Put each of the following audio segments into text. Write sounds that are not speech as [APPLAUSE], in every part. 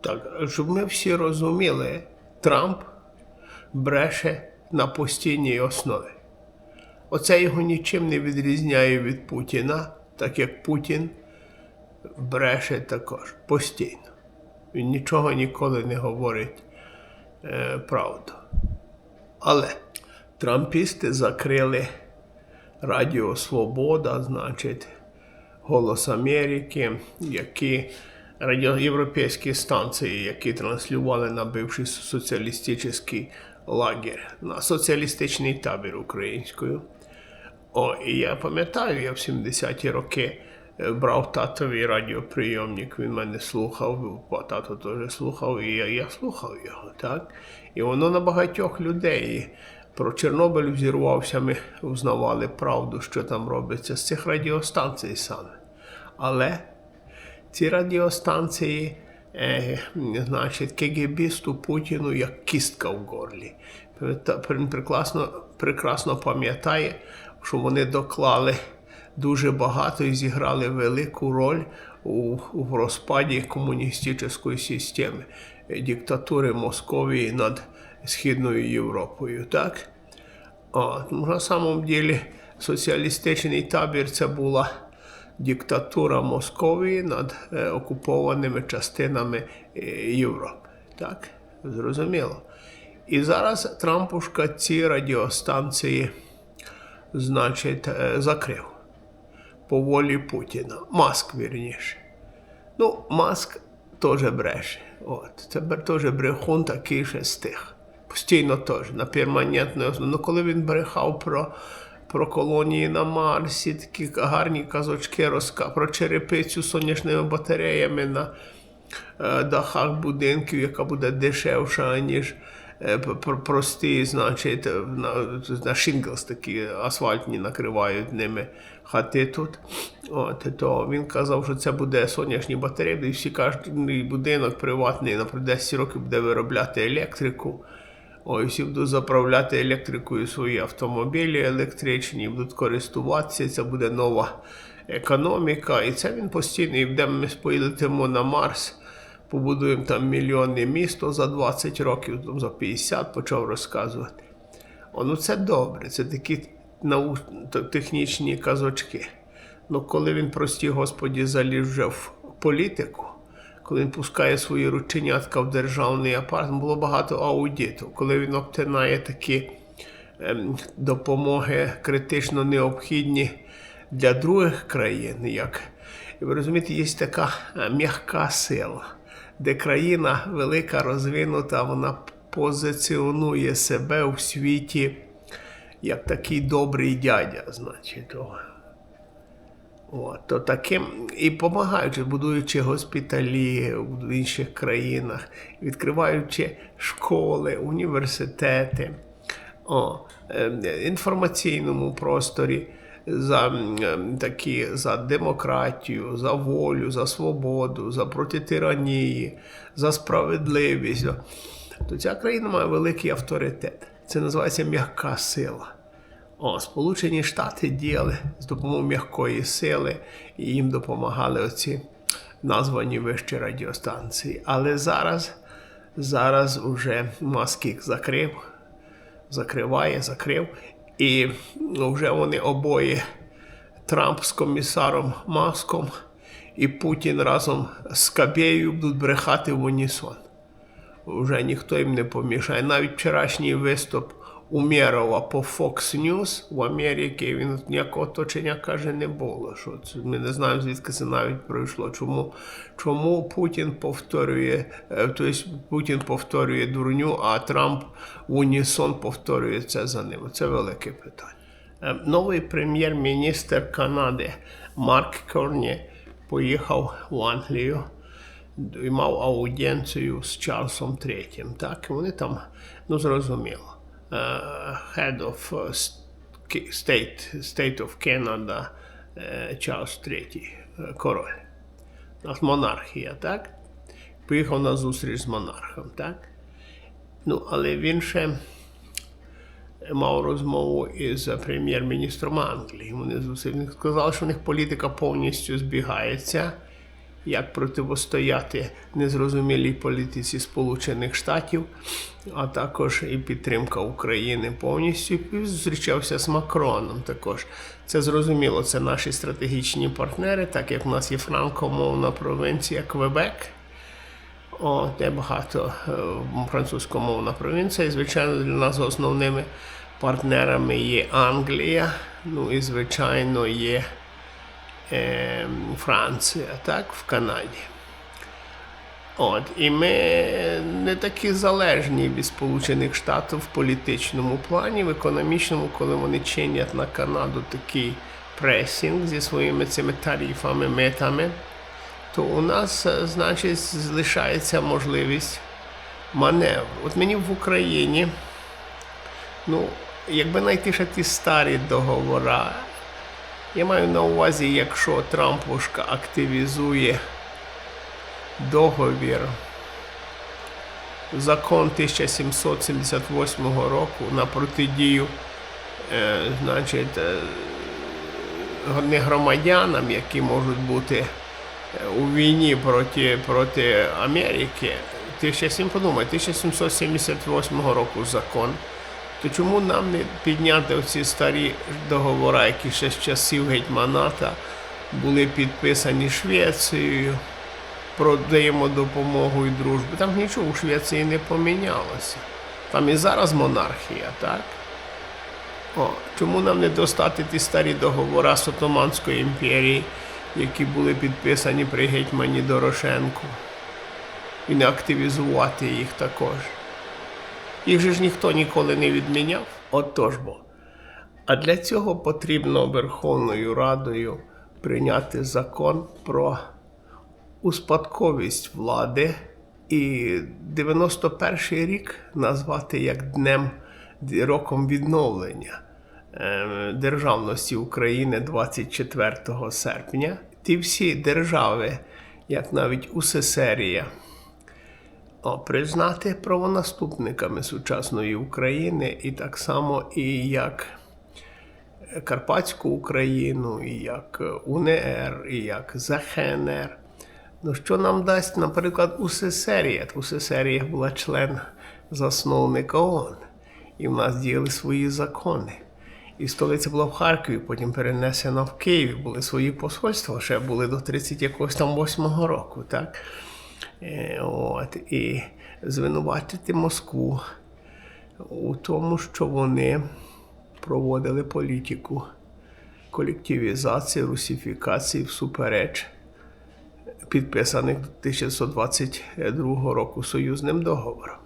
Так, щоб ми всі розуміли, Трамп бреше на постійній основі. Оце його нічим не відрізняє від Путіна, так як Путін бреше також постійно. Він нічого ніколи не говорить е, правду. Але трампісти закрили Радіо Свобода, значить, Голос Америки, які радіо, європейські станції, які транслювали на бивший соціалістичний лагерь, на соціалістичний табір українською. О, і я пам'ятаю, я в 70-ті роки е, брав татовий радіоприйомник, він мене слухав, бо тато теж слухав, і я, я слухав його, так? І воно на багатьох людей. Про Чорнобиль взірвався, ми узнавали правду, що там робиться з цих радіостанцій саме. Але ці радіостанції, е, значить, КГБісту Путіну як кістка в горлі. Він прекрасно, прекрасно пам'ятає, що вони доклали дуже багато і зіграли велику роль у, у розпаді комуністичної системи, диктатури Московії над Східною Європою. Так? Ну, на самом деле соціалістичний табір це була диктатура Московії над е, окупованими частинами е, Європи. Так, зрозуміло. І зараз Трампушка ці радіостанції, значить, е, закрив по волі Путіна. Маск, вірніше. Ну, Маск теж бреше. От. Це теж брехун такий ще з. Постійно теж, на перманентній основі. Ну, коли він брехав про, про колонії на Марсі, такі гарні казочки розка про черепицю з сонячними батареями на е, дахах будинків, яка буде дешевша, ніж е, прості, значить, на, на шинглс такі асфальтні накривають ними хати тут. От, то він казав, що це буде сонячні батареї, і всі кожен будинок приватний на 10 років буде виробляти електрику. Ой, всі будуть заправляти електрикою свої автомобілі електричні, будуть користуватися. Це буде нова економіка. І це він постійно. І ми полетимо на Марс, побудуємо там мільйонне місто за 20 років, там за 50 почав розказувати. Ну це добре, це такі нау... технічні казочки. Ну, коли він, прості господі, заліз вже в політику, коли він пускає свої рученятка в державний апарат, було багато аудиту. Коли він обтинає такі ем, допомоги критично необхідні для других країн, як ви розумієте, є така е, м'яка сила, де країна велика, розвинута, вона позиціонує себе у світі як такий добрий дядя, значить. От, то таким і допомагаючи, будуючи госпіталі в інших країнах, відкриваючи школи, університети, о, е, інформаційному просторі за ем, такі за демократію, за волю, за свободу, за протитиранії, за справедливість. То ця країна має великий авторитет. Це називається м'яка сила. О, Сполучені Штати діяли з допомогою м'якої сили, і їм допомагали оці названі вищі радіостанції. Але зараз, зараз уже Маскік закрив, закриває, закрив, і вже вони обоє Трамп з комісаром Маском і Путін разом з Кабєю будуть брехати в унісон. Вже ніхто їм не помішає. Навіть вчорашній виступ Умєрова по Fox News в Америці, він ніякого оточення каже, не було. Що це, ми не знаємо, звідки це навіть пройшло. Чому, чому Путін повторює, тобто Путін повторює дурню, а Трамп в унісон повторює це за ним? Це велике питання. Е, Новий прем'єр-міністр Канади Марк Корні поїхав в Англію і мав аудієнцію з Чарльзом III. Так, вони там, ну зрозуміло, Head of State, State of Canada е, Чарльз III, король. У нас монархія, так? Поїхав на зустріч з монархом, так? Ну, але він ще мав розмову із прем'єр-міністром Англії. Вони зустріли. Він сказав, що в них політика повністю збігається. Як противостояти незрозумілій політиці Сполучених Штатів, а також і підтримка України повністю. І зустрічався з Макроном також. Це зрозуміло, це наші стратегічні партнери, так як в нас є франкомовна провінція Квебек. О, де багато е, французькомовна провінція. І, звичайно, для нас основними партнерами є Англія, ну і, звичайно, є е, Франція, так, в Канаді. От, і ми не такі залежні від Сполучених Штатів в політичному плані, в економічному, коли вони чинять на Канаду такий пресінг зі своїми цими тарифами, метами, то у нас, е, значить, залишається можливість маневру. От мені в Україні, ну, якби знайти ще ті старі договори, я маю на увазі, якщо Трампушка активізує договір, закон 1778 року на протидію, е, значить, е, не громадянам, які можуть бути е, у війні проти, проти Америки. 1700, подумай, 1778 року закон. То чому нам не підняти оці старі договори, які ще з часів гетьманата були підписані Швецією про взаємодопомогу і дружбу? Там нічого у Швеції не помінялося. Там і зараз монархія, так? О, чому нам не достати ті старі договори з Отоманської імперії, які були підписані при гетьмані Дорошенку, і не активізувати їх також? Їх же ж ніхто ніколи не відміняв. Отож бо. А для цього потрібно Верховною Радою прийняти закон про успадковість влади і 91-й рік назвати як днем роком відновлення е, державності України 24 серпня. Ті всі держави, як навіть УССРія, о, признати правонаступниками сучасної України, і так само і як Карпатську Україну, і як УНР, і як ЗХНР. Ну, що нам дасть, наприклад, УССРія? УССРія була член засновника ООН, і в нас діяли свої закони. І столиця була в Харкові, потім перенесена в Києві, були свої посольства, ще були до 30 якогось там 8-го року, так? Е, От, і звинуватити Москву у тому, що вони проводили політику колективізації, русифікації всупереч підписаних 1922 року союзним договором.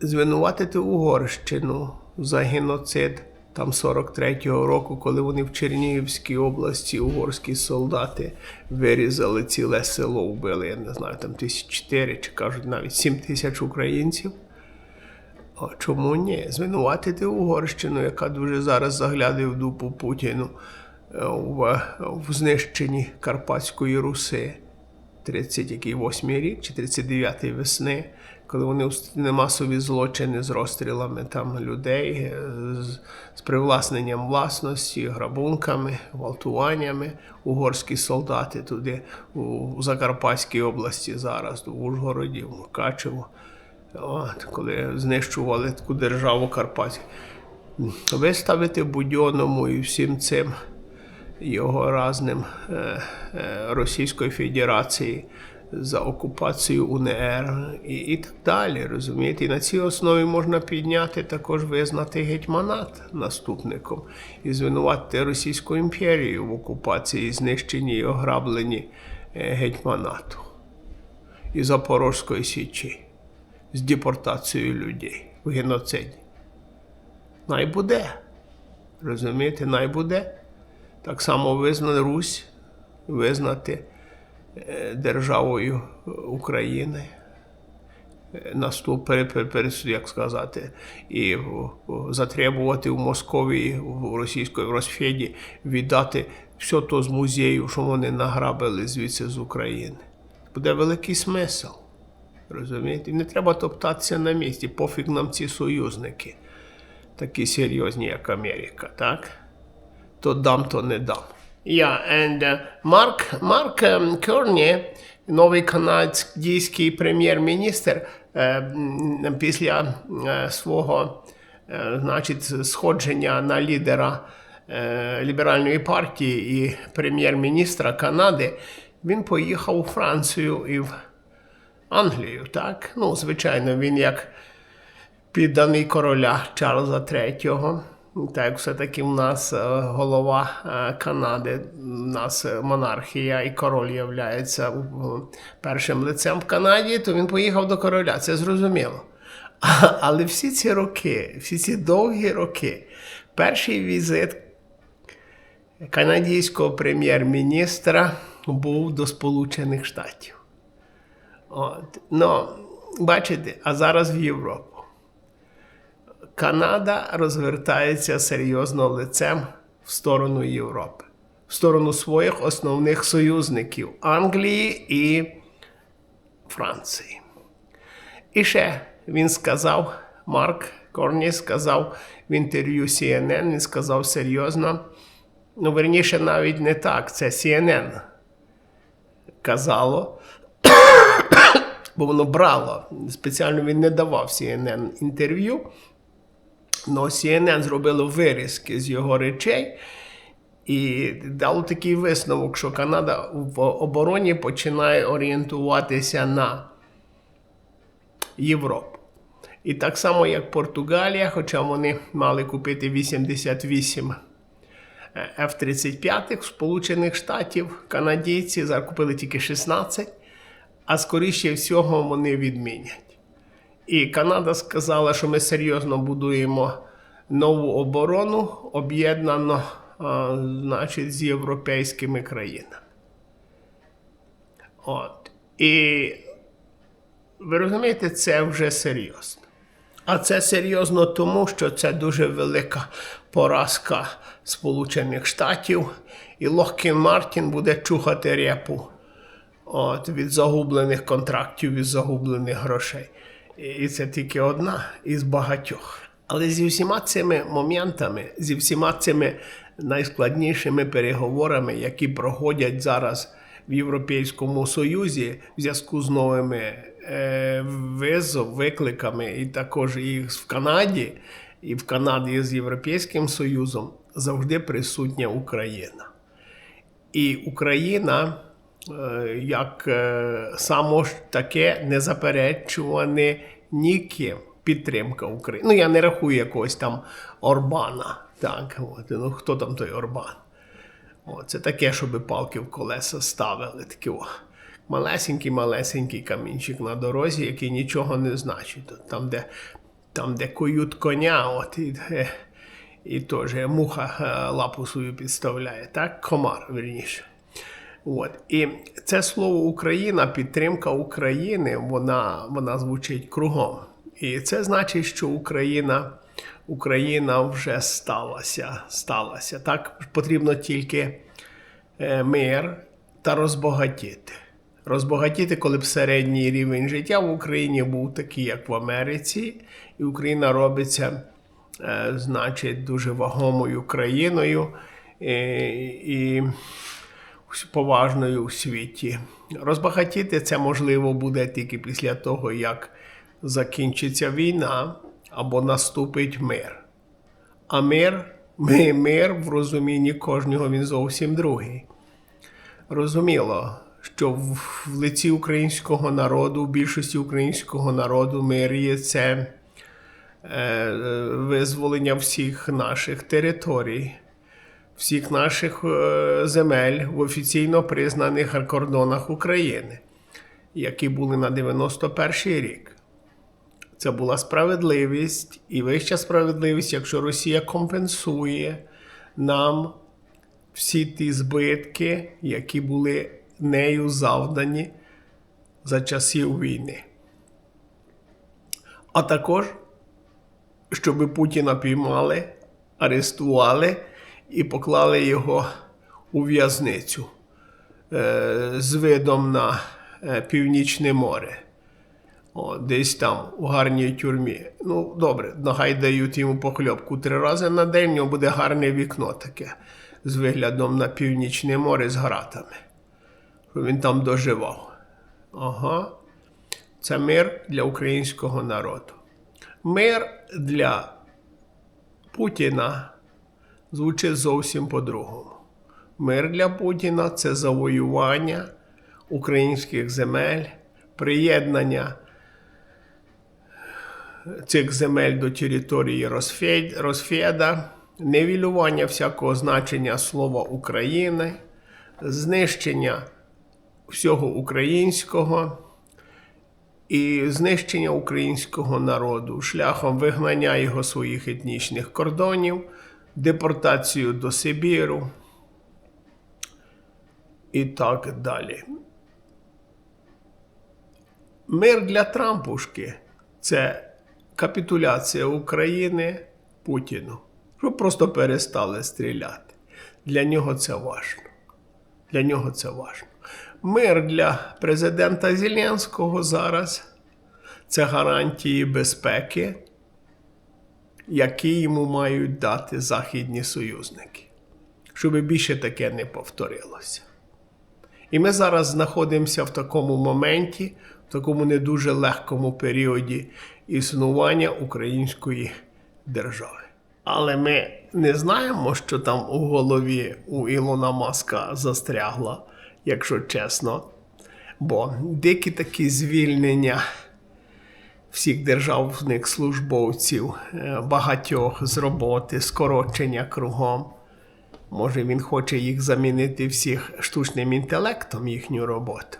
Звинуватити Угорщину за геноцид там 43-го року, коли вони в Чернігівській області, угорські солдати вирізали ціле село, вбили, я не знаю, там тисяч чотири чи кажуть навіть сім тисяч українців. А чому ні? Звинуватити Угорщину, яка дуже зараз заглядає в дупу Путіну е, в, в знищенні Карпатської Руси. 38 рік чи 39 весни, коли вони вступили масові злочини з розстрілами там людей, е, з, з привласненням власності, грабунками, гвалтуваннями. Угорські солдати туди, у, у Закарпатській області зараз, в Ужгороді, в Мукачево. От, коли знищували таку державу Карпатську. Виставити Будьонному і всім цим його разним е, е, Російської Федерації за окупацію УНР і, і так далі. Розумієте? І на цій основі можна підняти також визнати гетьманат наступником і звинуватити Російську імперію в окупації, знищенні і ограбленні е, гетьманату і Запорозької Січі з депортацією людей в геноциді. Най буде. Розумієте, най буде. Так само визнати Русь, визнати державою України. Е, Наступ, як сказати, і в- затребувати в Московії, в російської в Росфеді віддати все то з музею, що вони награбили звідси з України. Буде великий смисл. Розумієте? І не треба топтатися на місці, пофіг нам ці союзники, такі серйозні, як Америка, так? То дам, то не дам. Yeah, and uh, Марк, Марк ем, Керні, новий канадський прем'єр-міністр, е, після е, свого е, значить, сходження на лідера е, ліберальної партії і прем'єр-міністра Канади, він поїхав у Францію і в Англію, так? Ну, звичайно, він як підданий короля Чарльза III. Так, все-таки в нас е, голова е, Канади, в нас е, монархія і король являється першим лицем в Канаді, то він поїхав до короля, це зрозуміло. [LAUGHS] Але всі ці роки, всі ці довгі роки, перший візит канадського прем'єр-міністра був до Сполучених Штатів. От. Ну, бачите, а зараз в Європу. Канада розвертається серйозно лицем в сторону Європи, в сторону своїх основних союзників Англії і Франції. І ще він сказав, Марк Корні сказав в інтерв'ю CNN, він сказав серйозно. Ну, верніше, навіть не так, це CNN казало, [COUGHS] бо воно брало. Спеціально він не давав CNN інтерв'ю. Но CNN зробило вирізки з його речей і дало такий висновок, що Канада в обороні починає орієнтуватися на Європу. І так само, як Португалія, хоча вони мали купити 88 F-35 Сполучених Штатів, канадійці закупили тільки 16, а скоріше всього вони відмінять. І Канада сказала, що ми серйозно будуємо нову оборону, об'єднано значить, з європейськими країнами. От. І ви розумієте, це вже серйозно. А це серйозно тому, що це дуже велика поразка Сполучених Штатів, і Лохкін Мартін буде чухати репу от, від загублених контрактів, від загублених грошей. І це тільки одна із багатьох. Але зі всіма цими моментами, зі всіма цими найскладнішими переговорами, які проходять зараз в Європейському Союзі в зв'язку з новими е, визов, викликами, і також і в Канаді, і в Канаді з Європейським Союзом завжди присутня Україна. І Україна, як е, само ж таке незаперечуване ніким підтримка України. Ну, я не рахую якогось там Орбана. Так, от, ну хто там той Орбан? О, це таке, щоб палки в колеса ставили. Такі о, малесенький, малесенький камінчик на дорозі, який нічого не значить. Там, де, там, де коють коня, от і, е, і теж муха е, лапу свою підставляє, так? Комар, верніше. От. І це слово Україна, підтримка України, вона, вона звучить кругом. І це значить, що Україна, Україна вже сталася. сталася. Так потрібно тільки е, мир та розбагатіти. Розбагатіти, коли б середній рівень життя в Україні був такий, як в Америці, і Україна робиться, е, значить, дуже вагомою країною. е, і поважною у світі. Розбагатіти це можливо буде тільки після того, як закінчиться війна або наступить мир. А мир, ми- мир в розумінні кожного він зовсім другий. Розуміло, що в, в лиці українського народу, в більшості українського народу, мир є це е, визволення всіх наших територій всіх наших е, земель в офіційно признаних кордонах України, які були на 91 рік. Це була справедливість і вища справедливість, якщо Росія компенсує нам всі ті збитки, які були нею завдані за часів війни. А також, щоб Путіна піймали, арестували і поклали його у в'язницю е, з видом на е, Північне море. О, десь там, у гарній тюрмі. Ну, добре, нехай дають йому похльопку три рази на день, в нього буде гарне вікно таке. з виглядом на північне море з гратами. Він там доживав. Ага. Це мир для українського народу. Мир для Путіна звучить зовсім по-другому. Мир для Путіна це завоювання українських земель, приєднання цих земель до території Росфе- Росфеда, невілювання всякого значення слова України, знищення всього українського і знищення українського народу шляхом вигнання його своїх етнічних кордонів, депортацію до Сибіру і так далі. Мир для Трампушки це капітуляція України Путіну, щоб просто перестали стріляти. Для нього це важно. Для нього це важно. Мир для президента Зеленського зараз це гарантії безпеки, які йому мають дати західні союзники, щоб більше таке не повторилося. І ми зараз знаходимося в такому моменті, в такому не дуже легкому періоді існування української держави. Але ми не знаємо, що там у голові у Ілона Маска застрягло, якщо чесно. Бо дикі такі звільнення всіх державних службовців, е, багатьох з роботи, скорочення кругом. Може, він хоче їх замінити всіх штучним інтелектом, їхню роботу.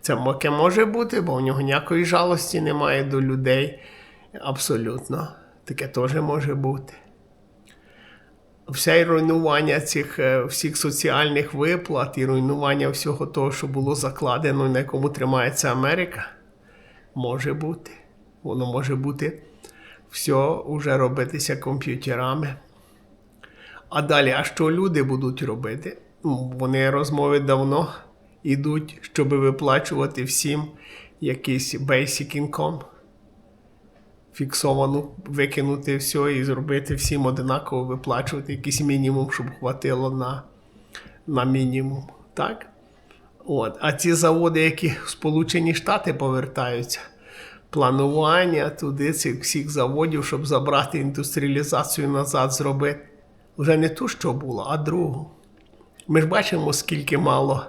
Це таке може бути, бо в нього ніякої жалості немає до людей. Абсолютно. Таке теж може бути. Все руйнування цих е, всіх соціальних виплат і руйнування всього того, що було закладено, на якому тримається Америка, може бути. Воно може бути все вже робитися комп'ютерами. А далі, а що люди будуть робити? Ну, Вони розмови давно йдуть, щоб виплачувати всім якийсь basic income. Фіксовану, викинути все і зробити всім одинаково виплачувати якийсь мінімум, щоб хватило на, на мінімум. Так? От. А ці заводи, які в Сполучені Штати повертаються, планування туди цих всіх заводів, щоб забрати індустріалізацію назад, зробити. Вже не ту, що було, а другу. Ми ж бачимо, скільки мало,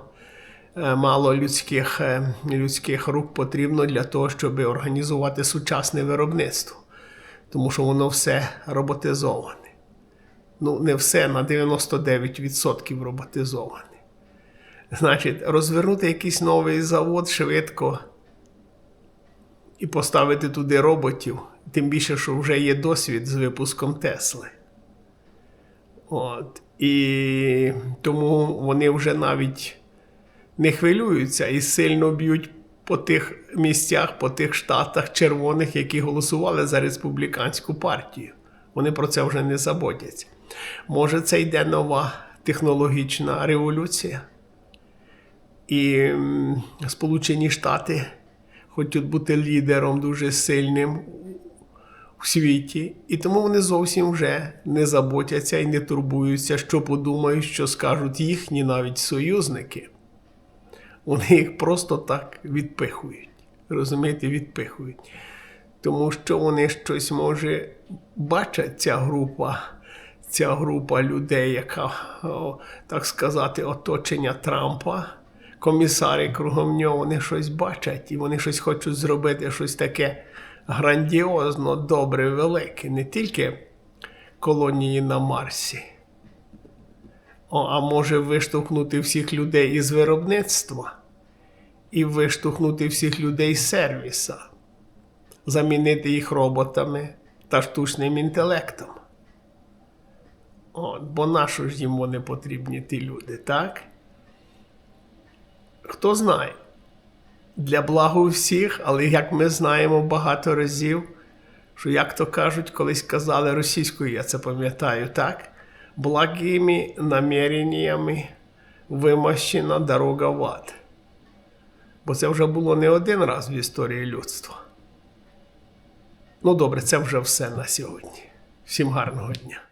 е, мало людських, е, людських рук потрібно для того, щоб організувати сучасне виробництво. Тому що воно все роботизоване. Ну, не все на 99% роботизоване. Значить, розвернути якийсь новий завод швидко і поставити туди роботів, тим більше, що вже є досвід з випуском Тесли. От. І тому вони вже навіть не хвилюються і сильно б'ють по тих місцях, по тих штатах червоних, які голосували за республіканську партію. Вони про це вже не заботяться. Може, це йде нова технологічна революція. І Сполучені Штати хочуть бути лідером дуже сильним в світі, і тому вони зовсім вже не заботяться і не турбуються, що подумають, що скажуть їхні навіть союзники. Вони їх просто так відпихують. Розумієте, відпихують. Тому що вони щось може бачать ця група, ця група людей, яка, так сказати, оточення Трампа, комісари кругом нього, вони щось бачать і вони щось хочуть зробити, щось таке грандіозно, добре, велике, не тільки колонії на Марсі, О, а може виштовхнути всіх людей із виробництва і виштовхнути всіх людей з сервіса, замінити їх роботами та штучним інтелектом. От, бо нащо ж їм вони потрібні, ті люди, так? Хто знає? для благо всіх, але як ми знаємо багато разів, що, як то кажуть, колись казали російською, я це пам'ятаю, так? Благими наміреннями вимощена дорога в ад. Бо це вже було не один раз в історії людства. Ну, добре, це вже все на сьогодні. Всім гарного дня.